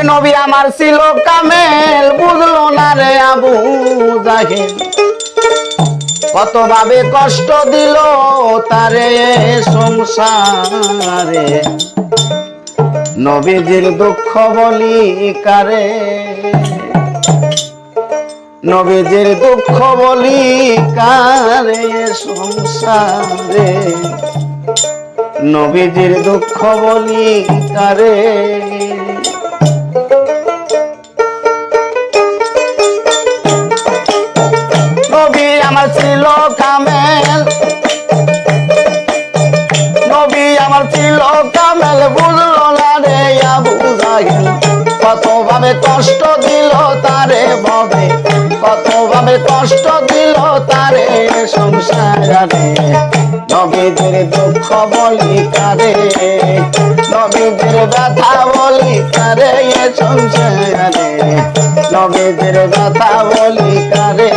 ওরে নবী আমার ছিল কামেল, বুঝলো না রে আবু জাহেল। কত ভাবে কষ্ট দিল তারে সংসারে। নবীজির দুঃখ বলি কারে? নবীজির দুঃখ বলি কারে সংসারে? নবীজির দুঃখ বলি কারে? কামেল। নবী আমার ছিল কামেল, বুঝলো না রে আবু জাহেল কত ভাবে কষ্ট দিল তারে ভাবে কত ভাবে কষ্ট দিল তারে সংসারে নবীদের দুঃখ বলি কারে, নবীদের ব্যথা বলি কারে, এ সংসারে নবীদের ব্যথা বলি কারে।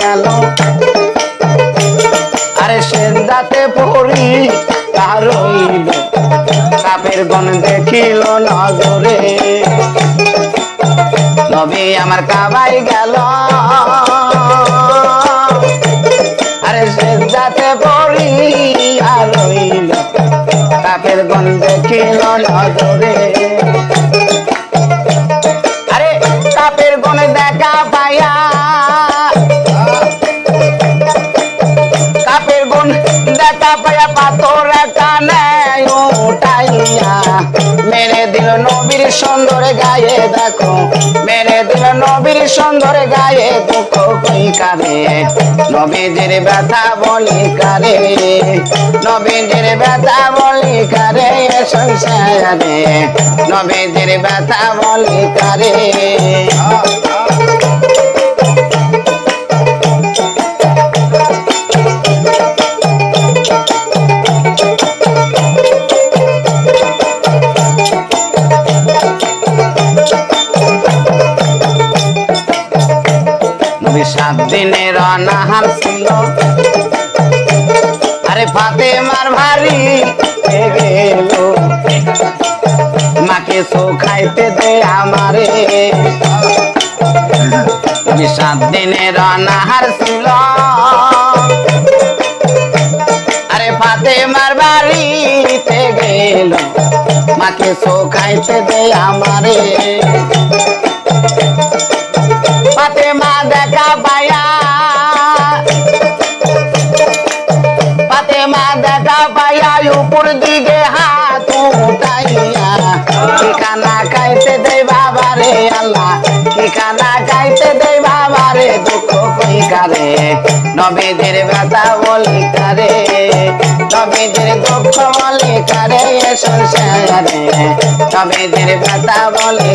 গেল। আরে পড়ি কারইল কাপের গন দেখিল নবী আমার কাবাই গেল। আরে সেন্দাতে পড়ি, আর কাপের গন দেখিল নজরে। দিল নবীর সুন্দর গায়ে দেখো, মেরে দিল নবীর সুন্দর গায়ে দুঃখ কই কারে নবীজির ব্যথা বলি কারে নবীজির ব্যথা বলি কারে সংসারে। নবীজির ব্যথা বলি কারে সো খাইতে দে আমারে। সাত দিনের অনাহার ছিল। আরে ফাতে মার বাড়িতে গেল। মাকে সো খাইতে দে আমারে। ফাতেমা দেখা পায়া। ফাতেমা দেখা পায়া উপর দুঃখ কই কারে নবীদের ব্যথা বলি কারে নবীদের দুঃখ বলি কারে এ সংসারে নবীদের ব্যথা বলি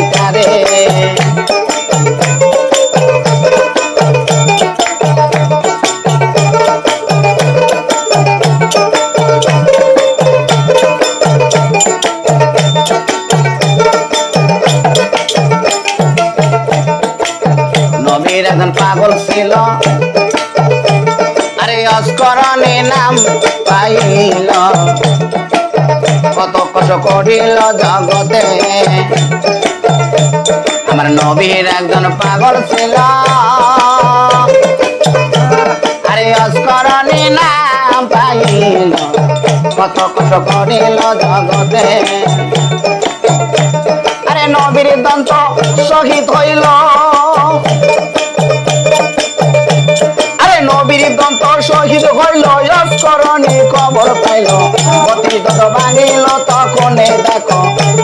পাগল ছিল। আরে অস্করণে নাম পাইল। কত কষ্ট করিল জগতে। আমার নবীর একজন পাগল ছিল। আরে অস্করণে নাম পাইল। কত কষ্ট করিল জগতে। আরে নবীর দন্ত শহীদ হইল। দন্ত শহীদ হইল অস্করণী খবর পাইল। গতি যত ভাঙিল, তখনে দেখো।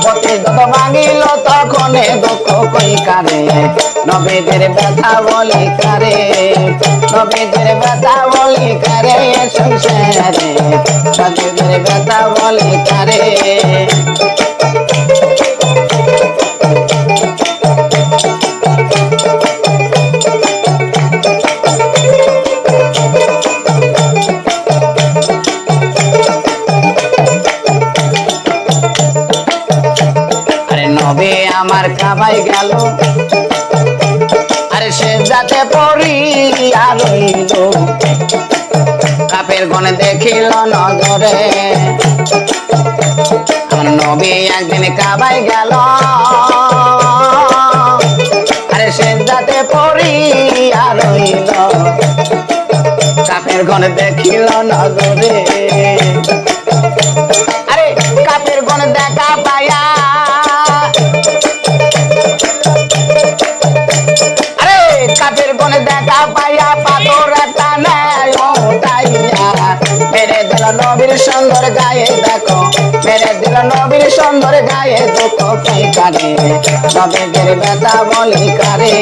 গতি যত ভাঙিল, তখনে দুঃখ কই কারে? নবীদের ব্যথা বলি কারে? নবীদের ব্যথা বলি কারে? সংসারে। নবীদের ব্যথা বলি কারে? কাবাই গেল। আরে সে যাতে পড়িয়া রইল। কাপের গনে দেখিল নজরে নবী একদিন কাবাই গেল। আরে সে যাতে পড়িয়া রইল। কাপের গনে দেখিল নজরে পায়া পাথর একটা নেয় ওটাইয়া মেরে দিল নবীর সুন্দর গায়ে দেখো, মেরে দিল নবীর সুন্দর গায়ে দুঃখ কি কারে নবীদের ব্যথা বলি করে,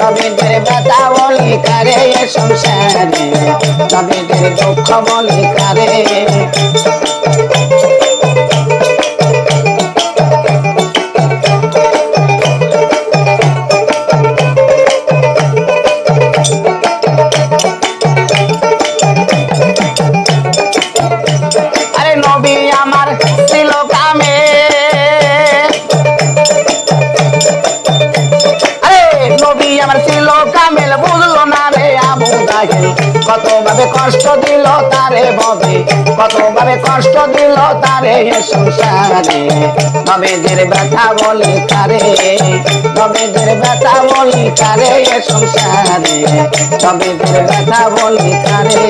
নবীদের ব্যথা বলি করে সংসারে। নবীদের দুঃখ বলি কারে জাহেল কত ভাবে কষ্ট দিল তারে ববে কত ভাবে কষ্ট দিল তারে সংসারে। নবীদের ব্যথা বলি কারে নবীদের ব্যথা বলি এ সংসারে। নবীদের ব্যথা বলি কারে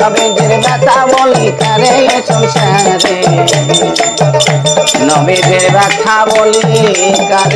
নবীদের ব্যথা বলি এ সংসারে। নবীদের ব্যথা বলি কারে